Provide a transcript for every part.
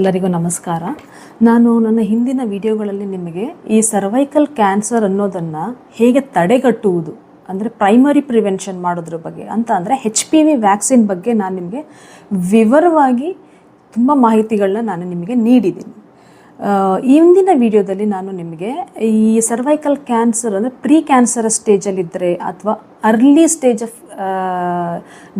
ಎಲ್ಲರಿಗೂ ನಮಸ್ಕಾರ. ನಾನು ನನ್ನ ಹಿಂದಿನ ವಿಡಿಯೋಗಳಲ್ಲಿ ನಿಮಗೆ ಈ ಸರ್ವೈಕಲ್ ಕ್ಯಾನ್ಸರ್ ಅನ್ನೋದನ್ನು ಹೇಗೆ ತಡೆಗಟ್ಟುವುದು, ಅಂದರೆ ಪ್ರೈಮರಿ ಪ್ರಿವೆನ್ಷನ್ ಮಾಡೋದ್ರ ಬಗ್ಗೆ, ಅಂತ ಅಂದರೆ ಹೆಚ್ ಪಿ ವಿ ವ್ಯಾಕ್ಸಿನ್ ಬಗ್ಗೆ ನಾನು ನಿಮಗೆ ವಿವರವಾಗಿ ತುಂಬ ಮಾಹಿತಿಗಳನ್ನ ನಾನು ನಿಮಗೆ ನೀಡಿದ್ದೀನಿ. ಈ ಹಿಂದಿನ ವಿಡಿಯೋದಲ್ಲಿ ನಾನು ನಿಮಗೆ ಈ ಸರ್ವೈಕಲ್ ಕ್ಯಾನ್ಸರ್ ಅಂದರೆ ಪ್ರೀ ಕ್ಯಾನ್ಸರ್ ಸ್ಟೇಜಲ್ಲಿದ್ದರೆ ಅಥವಾ ಅರ್ಲಿ ಸ್ಟೇಜ್ ಆಫ್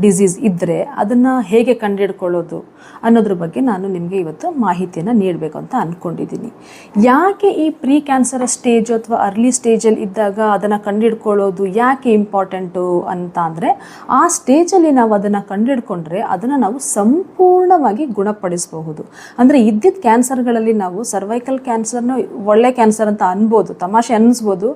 ಡಿಸೀಸ್ ಇದ್ದರೆ ಅದನ್ನು ಹೇಗೆ ಕಂಡುಹಿಡ್ಕೊಳ್ಳೋದು ಅನ್ನೋದ್ರ ಬಗ್ಗೆ ನಾನು ನಿಮಗೆ ಇವತ್ತು ಮಾಹಿತಿಯನ್ನು ನೀಡಬೇಕು ಅಂತ ಅಂದ್ಕೊಂಡಿದ್ದೀನಿ ಯಾಕೆ ಈ ಪ್ರೀ ಕ್ಯಾನ್ಸರ್ ಸ್ಟೇಜ್ ಅಥವಾ ಅರ್ಲಿ ಸ್ಟೇಜಲ್ಲಿ ಇದ್ದಾಗ ಅದನ್ನು ಕಂಡುಹಿಡ್ಕೊಳ್ಳೋದು ಯಾಕೆ ಇಂಪಾರ್ಟೆಂಟು ಅಂತ ಅಂದರೆ ಆ ಸ್ಟೇಜಲ್ಲಿ ನಾವು ಅದನ್ನು ಕಂಡುಹಿಡ್ಕೊಂಡ್ರೆ ಅದನ್ನು ನಾವು ಸಂಪೂರ್ಣವಾಗಿ ಗುಣಪಡಿಸಬಹುದು. ಅಂದರೆ ಇದ್ದಿದ್ದ ಕ್ಯಾನ್ಸರ್ಗಳಲ್ಲಿ ನಾವು ಸರ್ವೈಕಲ್ ಕ್ಯಾನ್ಸರ್ನು ಒಳ್ಳೆ ಕ್ಯಾನ್ಸರ್ ಅಂತ ಅನ್ಬೋದು, ತಮಾಷೆ ಅನ್ನಿಸ್ಬೋದು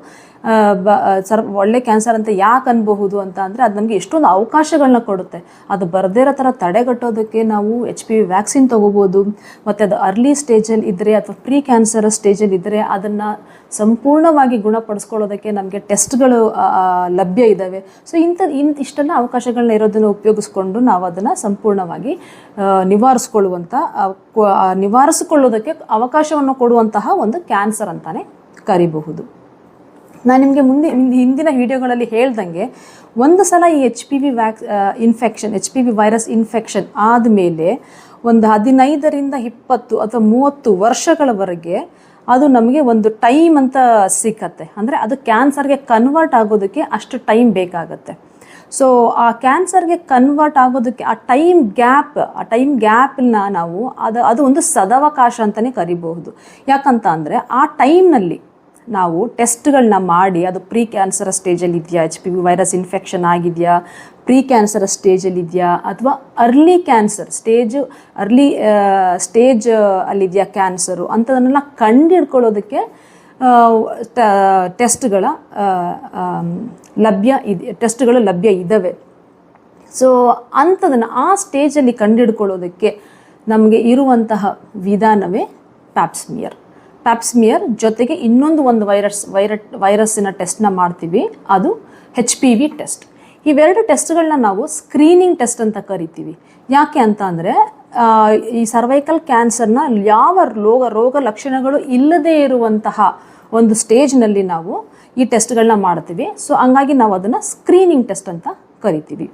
ಸರ್, ಒಳ್ಳೆ ಕ್ಯಾನ್ಸರ್ ಅಂತ ಯಾಕೆ ಅನ್ಬಹುದು ಅಂತ ಅಂದರೆ ಅದು ನಮಗೆ ಎಷ್ಟೊಂದು ಅವಕಾಶಗಳನ್ನ ಕೊಡುತ್ತೆ. ಅದು ಬರದೇ ಇರೋ ಥರ ತಡೆಗಟ್ಟೋದಕ್ಕೆ ನಾವು ಎಚ್ ಪಿ ವ್ಯಾಕ್ಸಿನ್ ತೊಗೋಬೋದು, ಮತ್ತು ಅದು ಅರ್ಲಿ ಸ್ಟೇಜಲ್ಲಿ ಇದ್ದರೆ ಅಥವಾ ಪ್ರೀ ಕ್ಯಾನ್ಸರ್ ಸ್ಟೇಜಲ್ಲಿ ಇದ್ದರೆ ಅದನ್ನು ಸಂಪೂರ್ಣವಾಗಿ ಗುಣಪಡಿಸ್ಕೊಳ್ಳೋದಕ್ಕೆ ನಮಗೆ ಟೆಸ್ಟ್ಗಳು ಲಭ್ಯ ಇದ್ದಾವೆ ಸೊ ಇಂಥ ಇಂಥ ಇಷ್ಟೆಲ್ಲ ಅವಕಾಶಗಳನ್ನ ಇರೋದನ್ನು ಉಪಯೋಗಿಸ್ಕೊಂಡು ನಾವು ಅದನ್ನು ಸಂಪೂರ್ಣವಾಗಿ ನಿವಾರಿಸ್ಕೊಳ್ಳುವಂಥ ನಿವಾರಿಸಿಕೊಳ್ಳೋದಕ್ಕೆ ಅವಕಾಶವನ್ನು ಕೊಡುವಂತಹ ಒಂದು ಕ್ಯಾನ್ಸರ್ ಅಂತಾನೆ ಕರಿಬಹುದು. ನಾನು ನಿಮಗೆ ಮುಂದೆ ಹಿಂದಿನ ವಿಡಿಯೋಗಳಲ್ಲಿ ಹೇಳ್ದಂಗೆ ಒಂದು ಸಲ ಈ H P V ವ್ಯಾಕ್ infection H P V virus infection ಆದಮೇಲೆ ಒಂದು ಹದಿನೈದರಿಂದ ಇಪ್ಪತ್ತು ಅಥವಾ ಮೂವತ್ತು ವರ್ಷಗಳವರೆಗೆ ಅದು ನಮಗೆ ಒಂದು ಟೈಮ್ ಅಂತ ಸಿಕ್ಕತ್ತೆ. ಅಂದರೆ ಅದು ಕ್ಯಾನ್ಸರ್ಗೆ ಕನ್ವರ್ಟ್ ಆಗೋದಕ್ಕೆ ಅಷ್ಟು ಟೈಮ್ ಬೇಕಾಗತ್ತೆ. ಸೊ ಆ ಕ್ಯಾನ್ಸರ್ಗೆ ಕನ್ವರ್ಟ್ ಆಗೋದಕ್ಕೆ ಆ ಟೈಮ್ ಗ್ಯಾಪ್ ಆ ಟೈಮ್ ಗ್ಯಾಪ್ನ ನಾವು ಅದು ಅದು ಒಂದು ಸದವಕಾಶ ಅಂತಲೇ ಕರಿಬಹುದು. ಯಾಕಂತ ಅಂದರೆ ಆ ಟೈಮ್ನಲ್ಲಿ ನಾವು ಟೆಸ್ಟ್ಗಳನ್ನ ಮಾಡಿ, ಅದು ಪ್ರೀ ಕ್ಯಾನ್ಸರ್ ಸ್ಟೇಜಲ್ಲಿ ಇದೆಯಾ? H P V virus infection ಆಗಿದೆಯಾ? ಪ್ರೀ ಕ್ಯಾನ್ಸರ್ ಸ್ಟೇಜಲ್ಲಿ ಇದೆಯಾ? ಅಥವಾ early cancer stage early stage ಅಲ್ಲಿದೆಯಾ cancer ಅಂಥದನ್ನೆಲ್ಲ ಕಂಡುಹಿಡ್ಕೊಳ್ಳೋದಕ್ಕೆ ಟೆಸ್ಟ್ಗಳ ಲಭ್ಯ ಇದೆ ಟೆಸ್ಟ್ಗಳು ಲಭ್ಯ ಇದ್ದಾವೆ ಸೊ ಅಂಥದನ್ನು ಆ ಸ್ಟೇಜಲ್ಲಿ ಕಂಡುಹಿಡ್ಕೊಳ್ಳೋದಕ್ಕೆ ನಮಗೆ ಇರುವಂತಹ ವಿಧಾನವೇ ಪ್ಯಾಪ್ಸ್ಮಿಯರ್ ಪ್ಯಾಪ್ಸ್ಮಿಯರ್ ಜೊತೆಗೆ ಇನ್ನೊಂದು ಒಂದು ವೈರಸ್ ವೈರಟ್ ವೈರಸ್ಸಿನ ಟೆಸ್ಟ್ನ ಮಾಡ್ತೀವಿ. ಅದು ಹೆಚ್ ಪಿ ವಿ ಟೆಸ್ಟ್ ಇವೆರಡು ಟೆಸ್ಟ್ಗಳನ್ನ ನಾವು ಸ್ಕ್ರೀನಿಂಗ್ ಟೆಸ್ಟ್ ಅಂತ ಕರಿತೀವಿ. ಯಾಕೆ ಅಂತ ಅಂದರೆ ಈ ಸರ್ವೈಕಲ್ ಕ್ಯಾನ್ಸರ್ನ ಯಾವ ರೋಗ ರೋಗ ಲಕ್ಷಣಗಳು ಇಲ್ಲದೇ ಇರುವಂತಹ ಒಂದು ಸ್ಟೇಜ್ನಲ್ಲಿ ನಾವು ಈ ಟೆಸ್ಟ್ಗಳನ್ನ ಮಾಡ್ತೀವಿ. ಸೊ ಹಂಗಾಗಿ ನಾವು ಅದನ್ನು ಸ್ಕ್ರೀನಿಂಗ್ ಟೆಸ್ಟ್ ಅಂತ ಕರಿತೀವಿ.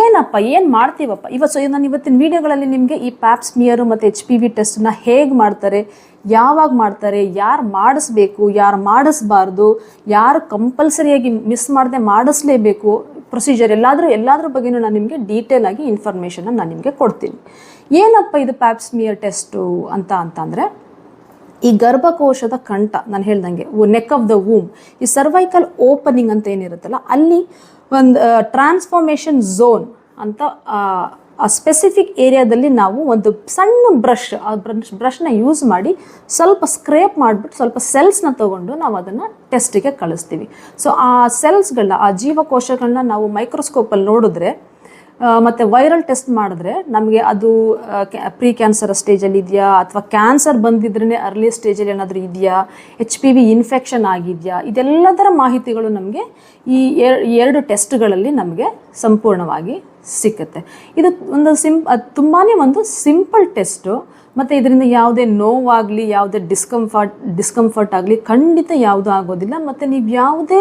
ಏನಪ್ಪ, ಏನು ಮಾಡ್ತೀವಪ್ಪ? ಇವತ್ತು ಸೊ ನಾನು ಇವತ್ತಿನ ವಿಡಿಯೋಗಳಲ್ಲಿ ನಿಮಗೆ ಈ ಪ್ಯಾಪ್ಸ್ಮಿಯರು ಮತ್ತು ಎಚ್ ಪಿ ವಿ ಟೆಸ್ಟನ್ನ ಹೇಗೆ ಮಾಡ್ತಾರೆ, ಯಾವಾಗ ಮಾಡ್ತಾರೆ, ಯಾರು ಮಾಡಿಸ್ಬೇಕು, ಯಾರು ಮಾಡಿಸ್ಬಾರ್ದು, ಯಾರು ಕಂಪಲ್ಸರಿಯಾಗಿ ಮಿಸ್ ಮಾಡದೆ ಮಾಡಿಸ್ಲೇಬೇಕು ಪ್ರೊಸೀಜರ್ ಎಲ್ಲಾದರೂ, ಎಲ್ಲಾದ್ರ ಬಗ್ಗೆ ನಾನು ನಿಮಗೆ ಡೀಟೇಲ್ ಆಗಿ ಇನ್ಫಾರ್ಮೇಷನ್ನ ನಾನು ನಿಮಗೆ ಕೊಡ್ತೀನಿ. ಏನಪ್ಪ ಇದು ಪ್ಯಾಪ್ಸ್ಮಿಯರ್ ಟೆಸ್ಟು ಅಂತ ಅಂತಂದರೆ, ಈ ಗರ್ಭಕೋಶದ ಕಂಠ, ನಾನು ಹೇಳ್ದಂಗೆ ನೆಕ್ ಆಫ್ ದ ವೂಮ್ ಈ ಸರ್ವೈಕಲ್ ಓಪನಿಂಗ್ ಅಂತ ಏನಿರುತ್ತಲ್ಲ, ಅಲ್ಲಿ ಒಂದು ಟ್ರಾನ್ಸ್ಫಾರ್ಮೇಷನ್ ಝೋನ್ ಅಂತ ಆ, ಸ್ಪೆಸಿಫಿಕ್ ಏರಿಯಾದಲ್ಲಿ ನಾವು ಒಂದು ಸಣ್ಣ ಬ್ರಷ್ ಆ ಬ್ರಷ್ ಬ್ರಷ್ನ ಯೂಸ್ ಮಾಡಿ ಸ್ವಲ್ಪ ಸ್ಕ್ರೇಪ್ ಮಾಡಿಬಿಟ್ಟು ಸ್ವಲ್ಪ ಸೆಲ್ಸ್ನ ತಗೊಂಡು ನಾವು ಅದನ್ನು ಟೆಸ್ಟಿಗೆ ಕಳಿಸ್ತೀವಿ. ಸೊ ಆ ಸೆಲ್ಸ್ಗಳನ್ನ ಆ ಜೀವಕೋಶಗಳನ್ನ ನಾವು ಮೈಕ್ರೋಸ್ಕೋಪಲ್ಲಿ ನೋಡಿದ್ರೆ ಮತ್ತೆ ವೈರಲ್ ಟೆಸ್ಟ್ ಮಾಡಿದ್ರೆ ನಮಗೆ ಅದು ಪ್ರೀ ಕ್ಯಾನ್ಸರ್ ಸ್ಟೇಜಲ್ಲಿ ಇದೆಯಾ, ಅಥವಾ ಕ್ಯಾನ್ಸರ್ ಬಂದಿದ್ರೇ ಅರ್ಲಿ ಸ್ಟೇಜಲ್ಲಿ ಏನಾದರೂ ಇದೆಯಾ ಎಚ್ ಪಿ ವಿ ಇನ್ಫೆಕ್ಷನ್ ಆಗಿದೆಯಾ, ಇದೆಲ್ಲದರ ಮಾಹಿತಿಗಳು ನಮಗೆ ಈ ಎರ್- ಎರಡು ಟೆಸ್ಟ್ಗಳಲ್ಲಿ ನಮಗೆ ಸಂಪೂರ್ಣವಾಗಿ ಸಿಕ್ಕುತ್ತೆ. ಇದು ಒಂದು ಸಿಂಪ್ ತುಂಬಾ ಒಂದು ಸಿಂಪಲ್ ಟೆಸ್ಟು ಮತ್ತು ಇದರಿಂದ ಯಾವುದೇ ನೋವಾಗಲಿ, ಯಾವುದೇ ಡಿಸ್ಕಂಫರ್ಟ್ ಡಿಸ್ಕಂಫರ್ಟ್ ಆಗಲಿ ಖಂಡಿತ ಯಾವುದೂ ಆಗೋದಿಲ್ಲ. ಮತ್ತು ನೀವು ಯಾವುದೇ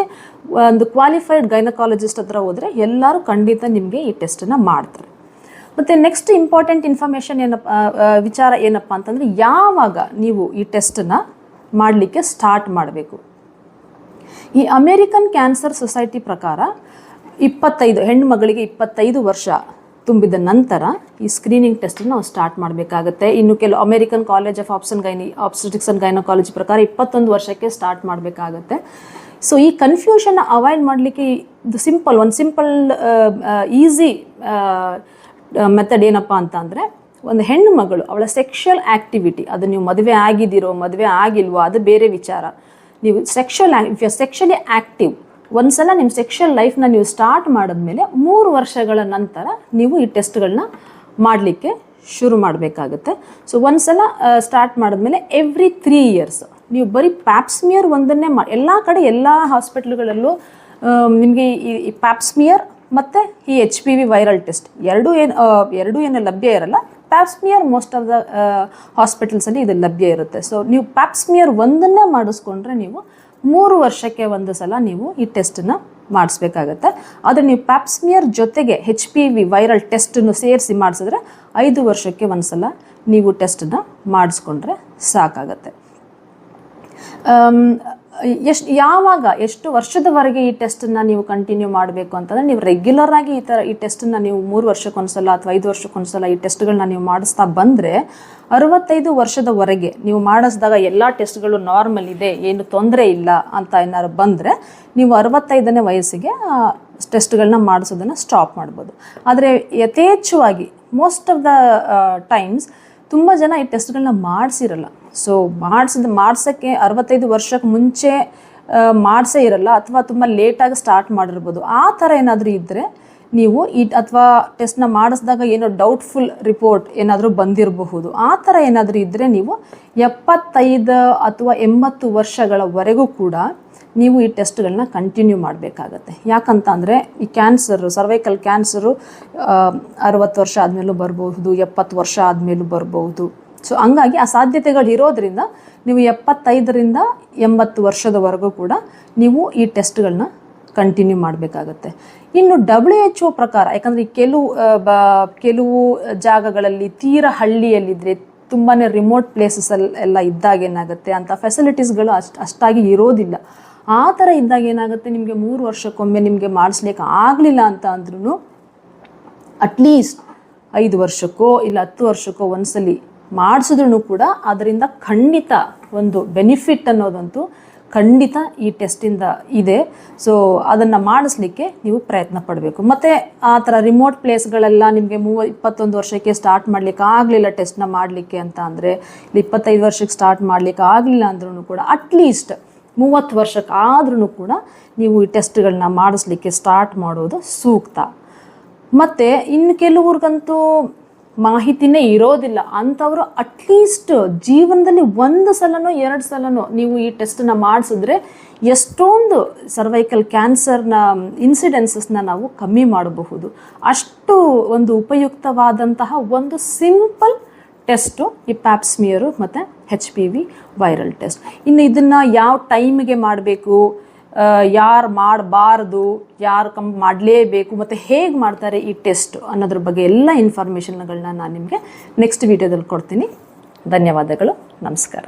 ಒಂದು ಕ್ವಾಲಿಫೈಡ್ ಗೈನಕಾಲಜಿಸ್ಟ್ ಹತ್ರ ಹೋದರೆ ಎಲ್ಲರೂ ಖಂಡಿತ ನಿಮಗೆ ಈ ಟೆಸ್ಟನ್ನು ಮಾಡ್ತಾರೆ. ಮತ್ತು ನೆಕ್ಸ್ಟ್ ಇಂಪಾರ್ಟೆಂಟ್ ಇನ್ಫಾರ್ಮೇಷನ್ ಏನಪ್ಪ ವಿಚಾರ ಏನಪ್ಪ ಅಂತಂದರೆ ಯಾವಾಗ ನೀವು ಈ ಟೆಸ್ಟನ್ನು ಮಾಡಲಿಕ್ಕೆ ಸ್ಟಾರ್ಟ್ ಮಾಡಬೇಕು. ಈ ಅಮೇರಿಕನ್ ಕ್ಯಾನ್ಸರ್ ಸೊಸೈಟಿ ಪ್ರಕಾರ ಇಪ್ಪತ್ತೈದು, ಹೆಣ್ಣು ಮಗಳಿಗೆ ಇಪ್ಪತ್ತೈದು ವರ್ಷ ತುಂಬಿದ ನಂತರ ಈ ಸ್ಕ್ರೀನಿಂಗ್ ಟೆಸ್ಟ್ ನಾವು ಸ್ಟಾರ್ಟ್ ಮಾಡಬೇಕಾಗುತ್ತೆ. ಇನ್ನು ಕೆಲವು American college of option gynae obstetrics and college ಪ್ರಕಾರ ಇಪ್ಪತ್ತೊಂದು ವರ್ಷಕ್ಕೆ ಸ್ಟಾರ್ಟ್ ಮಾಡಬೇಕಾಗುತ್ತೆ. ಸೊ ಈ ಕನ್ಫ್ಯೂಷನ್ ಅವಾಯ್ಡ್ ಮಾಡಲಿಕ್ಕೆ ಇದು ಸಿಂಪಲ್ ಒಂದು ಸಿಂಪಲ್ ಈಸಿ ಮೆಥಡ್ ಏನಪ್ಪ ಅಂತ ಅಂದರೆ, ಒಂದು ಹೆಣ್ಣು ಮಗಳು, ಅವಳ ಸೆಕ್ಷುವಲ್ ಆಕ್ಟಿವಿಟಿ ಅದು ನೀವು ಮದುವೆ ಆಗಿದ್ದೀರೋ, ಮದುವೆ ಆಗಿಲ್ವೋ, ಅದು ಬೇರೆ ವಿಚಾರ. ನೀವು sexual if you sexually active ಒಂದ್ಸಲ ನಿಮ್ಮ ಸೆಕ್ಷುವಲ್ ಲೈಫ್ನ ನೀವು ಸ್ಟಾರ್ಟ್ ಮಾಡಿದ್ಮೇಲೆ ಮೂರು ವರ್ಷಗಳ ನಂತರ ನೀವು ಈ ಟೆಸ್ಟ್ಗಳನ್ನ ಮಾಡಲಿಕ್ಕೆ ಶುರು ಮಾಡಬೇಕಾಗುತ್ತೆ. ಸೊ ಒಂದ್ಸಲ ಸ್ಟಾರ್ಟ್ ಮಾಡಿದ್ಮೇಲೆ ಎವ್ರಿ ತ್ರೀ ಇಯರ್ಸ್ ನೀವು ಬರೀ ಪ್ಯಾಪ್ಸ್ಮಿಯರ್ ಒಂದನ್ನೇ ಮಾ, ಎಲ್ಲ ಕಡೆ ಎಲ್ಲ ಹಾಸ್ಪಿಟ್ಲ್ಗಳಲ್ಲೂ ನಿಮಗೆ ಈ ಪ್ಯಾಪ್ಸ್ಮಿಯರ್ ಮತ್ತು ಈ H P V viral test ಎರಡೂ ಏನು ಎರಡೂ ಏನು ಲಭ್ಯ ಇರಲ್ಲ pap smear most of the ಹಾಸ್ಪಿಟಲ್ಸಲ್ಲಿ ಇದು ಲಭ್ಯ ಇರುತ್ತೆ. ಸೊ ನೀವು ಪ್ಯಾಪ್ಸ್ಮಿಯರ್ ಒಂದನ್ನೇ ಮಾಡಿಸ್ಕೊಂಡ್ರೆ ನೀವು ಮೂರು ವರ್ಷಕ್ಕೆ ಒಂದು ಸಲ ನೀವು ಈ ಟೆಸ್ಟನ್ನು ಮಾಡಿಸ್ಬೇಕಾಗತ್ತೆ. ಆದರೆ ನೀವು ಪ್ಯಾಪ್ಸ್ಮಿಯರ್ ಜೊತೆಗೆ ಹೆಚ್ ಪಿ ವಿ ವೈರಲ್ ಟೆಸ್ಟನ್ನು ಸೇರಿಸಿ ಮಾಡಿಸಿದ್ರೆ ಐದು ವರ್ಷಕ್ಕೆ ಒಂದು ಸಲ ನೀವು ಟೆಸ್ಟನ್ನು ಮಾಡಿಸ್ಕೊಂಡ್ರೆ ಸಾಕಾಗತ್ತೆ. ಎಷ್ಟು ಯಾವಾಗ ಎಷ್ಟು ವರ್ಷದವರೆಗೆ ಈ ಟೆಸ್ಟನ್ನು ನೀವು ಕಂಟಿನ್ಯೂ ಮಾಡಬೇಕು ಅಂತಂದರೆ ನೀವು ರೆಗ್ಯುಲರ್ ಆಗಿ ಈ ಥರ ಈ ಟೆಸ್ಟನ್ನು ನೀವು ಮೂರು ವರ್ಷಕ್ಕೊಂದ್ಸಲ ಅಥವಾ ಐದು ವರ್ಷಕ್ಕೊಂದ್ಸಲ ಈ ಟೆಸ್ಟ್ಗಳನ್ನ ನೀವು ಮಾಡಿಸ್ತಾ ಬಂದರೆ ಅರವತ್ತೈದು ವರ್ಷದವರೆಗೆ ನೀವು ಮಾಡಿಸಿದಾಗ ಎಲ್ಲ ಟೆಸ್ಟ್ಗಳು ನಾರ್ಮಲ್ ಇದೆ, ಏನು ತೊಂದರೆ ಇಲ್ಲ ಅಂತ ಏನಾದ್ರು ಬಂದರೆ ನೀವು ಅರವತ್ತೈದನೇ ವಯಸ್ಸಿಗೆ ಟೆಸ್ಟ್ಗಳನ್ನ ಮಾಡಿಸೋದನ್ನು ಸ್ಟಾಪ್ ಮಾಡ್ಬೋದು. ಆದರೆ ಯಥೇಚ್ಛವಾಗಿ ಮೋಸ್ಟ್ ಆಫ್ ದ ಟೈಮ್ಸ್ ತುಂಬ ಜನ ಈ ಟೆಸ್ಟ್ಗಳನ್ನ ಮಾಡಿಸಿರಲ್ಲ. ಸೊ ಮಾಡಿಸಿದ ಮಾಡ್ಸೋಕ್ಕೆ ಅರವತ್ತೈದು ವರ್ಷಕ್ಕೆ ಮುಂಚೆ ಮಾಡಿಸೇ ಇರಲ್ಲ, ಅಥವಾ ತುಂಬ ಲೇಟಾಗಿ ಸ್ಟಾರ್ಟ್ ಮಾಡಿರ್ಬೋದು. ಆ ಥರ ಏನಾದರೂ ಇದ್ದರೆ ನೀವು ಈ, ಅಥವಾ ಟೆಸ್ಟ್ನ ಮಾಡಿಸಿದಾಗ ಏನೋ ಡೌಟ್ಫುಲ್ ರಿಪೋರ್ಟ್ ಏನಾದರೂ ಬಂದಿರಬಹುದು. ಆ ಥರ ಏನಾದರೂ ಇದ್ದರೆ ನೀವು ಎಪ್ಪತ್ತೈದು ಅಥವಾ ಎಂಬತ್ತು ವರ್ಷಗಳವರೆಗೂ ಕೂಡ ನೀವು ಈ ಟೆಸ್ಟ್ಗಳನ್ನ ಕಂಟಿನ್ಯೂ ಮಾಡಬೇಕಾಗತ್ತೆ. ಯಾಕಂತ ಅಂದರೆ ಈ ಕ್ಯಾನ್ಸರು ಸರ್ವೈಕಲ್ ಕ್ಯಾನ್ಸರು ಅರವತ್ತು ವರ್ಷ ಆದಮೇಲೂ ಬರಬಹುದು, ಎಪ್ಪತ್ತು ವರ್ಷ ಆದಮೇಲೂ ಬರ್ಬೋದು ಸೊ ಹಂಗಾಗಿ ಆ ಸಾಧ್ಯತೆಗಳು ಇರೋದ್ರಿಂದ ನೀವು ಎಪ್ಪತ್ತೈದರಿಂದ ಎಂಬತ್ತು ವರ್ಷದವರೆಗೂ ಕೂಡ ನೀವು ಈ ಟೆಸ್ಟ್ಗಳನ್ನ ಕಂಟಿನ್ಯೂ ಮಾಡಬೇಕಾಗತ್ತೆ. ಇನ್ನು ಡಬ್ಲ್ಯೂ ಎಚ್ ಒ ಪ್ರಕಾರ, ಯಾಕಂದರೆ ಕೆಲವು ಬ, ಕೆಲವು ಜಾಗಗಳಲ್ಲಿ ತೀರ ಹಳ್ಳಿಯಲ್ಲಿದ್ದರೆ ತುಂಬಾ ರಿಮೋಟ್ ಪ್ಲೇಸಸ್ ಎಲ್ಲ ಇದ್ದಾಗ ಏನಾಗುತ್ತೆ, ಅಂತ ಫೆಸಿಲಿಟೀಸ್ಗಳು ಅಷ್ಟು, ಅಷ್ಟಾಗಿ ಇರೋದಿಲ್ಲ. ಆ ಥರ ಇದ್ದಾಗ ಏನಾಗುತ್ತೆ, ನಿಮಗೆ ಮೂರು ವರ್ಷಕ್ಕೊಮ್ಮೆ ನಿಮಗೆ ಮಾಡಿಸ್ಲಿಕ್ಕೆ ಆಗಲಿಲ್ಲ ಅಂತ ಅಂದ್ರೂ ಅಟ್ಲೀಸ್ಟ್ ಐದು ವರ್ಷಕ್ಕೋ, ಇಲ್ಲ ಹತ್ತು ವರ್ಷಕ್ಕೋ ಒಂದ್ಸಲಿ ಮಾಡಿಸಿದ್ರು ಕೂಡ ಅದರಿಂದ ಖಂಡಿತ ಒಂದು ಬೆನಿಫಿಟ್ ಅನ್ನೋದಂತೂ ಖಂಡಿತ ಈ ಟೆಸ್ಟಿಂದ ಇದೆ ಸೊ ಅದನ್ನು ಮಾಡಿಸ್ಲಿಕ್ಕೆ ನೀವು ಪ್ರಯತ್ನ ಪಡಬೇಕು. ಮತ್ತು ಆ ಥರ ರಿಮೋಟ್ ಪ್ಲೇಸ್ಗಳೆಲ್ಲ ನಿಮಗೆ ಮೂವ, ಇಪ್ಪತ್ತೊಂದು ವರ್ಷಕ್ಕೆ ಸ್ಟಾರ್ಟ್ ಮಾಡಲಿಕ್ಕೆ ಆಗಲಿಲ್ಲ ಟೆಸ್ಟ್ನ ಮಾಡಲಿಕ್ಕೆ ಅಂತ ಅಂದರೆ ಇಪ್ಪತ್ತೈದು ವರ್ಷಕ್ಕೆ ಸ್ಟಾರ್ಟ್ ಮಾಡಲಿಕ್ಕೆ ಆಗಲಿಲ್ಲ ಅಂದ್ರೂ ಕೂಡ ಅಟ್ಲೀಸ್ಟ್ ಮೂವತ್ತು ವರ್ಷಕ್ಕೆ ಆದ್ರೂ ಕೂಡ ನೀವು ಈ ಟೆಸ್ಟ್ಗಳನ್ನ ಮಾಡಿಸ್ಲಿಕ್ಕೆ ಸ್ಟಾರ್ಟ್ ಮಾಡೋದು ಸೂಕ್ತ. ಮತ್ತು ಇನ್ನು ಕೆಲವ್ರಿಗಂತೂ ಮಾಹಿತಿನೇ ಇರೋದಿಲ್ಲ. ಅಂಥವ್ರು ಅಟ್ಲೀಸ್ಟ್ ಜೀವನದಲ್ಲಿ ಒಂದು ಸಲನೋ, ಎರಡು ಸಲನೋ ನೀವು ಈ ಟೆಸ್ಟನ್ನ ಮಾಡಿಸಿದ್ರೆ ಎಷ್ಟೊಂದು ಸರ್ವೈಕಲ್ ಕ್ಯಾನ್ಸರ್ನ ಇನ್ಸಿಡೆನ್ಸಸ್ನ ನಾವು ಕಮ್ಮಿ ಮಾಡಬಹುದು. ಅಷ್ಟು ಒಂದು ಉಪಯುಕ್ತವಾದಂತಹ ಒಂದು ಸಿಂಪಲ್ ಟೆಸ್ಟು ಈ ಪ್ಯಾಪ್ಸ್ಮಿಯರು ಮತ್ತು H P V viral test ಇನ್ನು ಇದನ್ನು ಯಾವ ಟೈಮಿಗೆ ಮಾಡಬೇಕು? ಯಾರು ಮಾಡಬಾರ್ದು, ಯಾರು ಕಮ್ ಮಾಡಲೇಬೇಕು, ಮತ್ತು ಹೇಗೆ ಮಾಡ್ತಾರೆ ಈ ಟೆಸ್ಟ್ ಅನ್ನೋದ್ರ ಬಗ್ಗೆ ಎಲ್ಲ ಇನ್ಫಾರ್ಮೇಷನ್ಗಳನ್ನ ನಾನು ನಿಮಗೆ ನೆಕ್ಸ್ಟ್ ವೀಡಿಯೋದಲ್ಲಿ ಕೊಡ್ತೀನಿ. ಧನ್ಯವಾದಗಳು. ನಮಸ್ಕಾರ.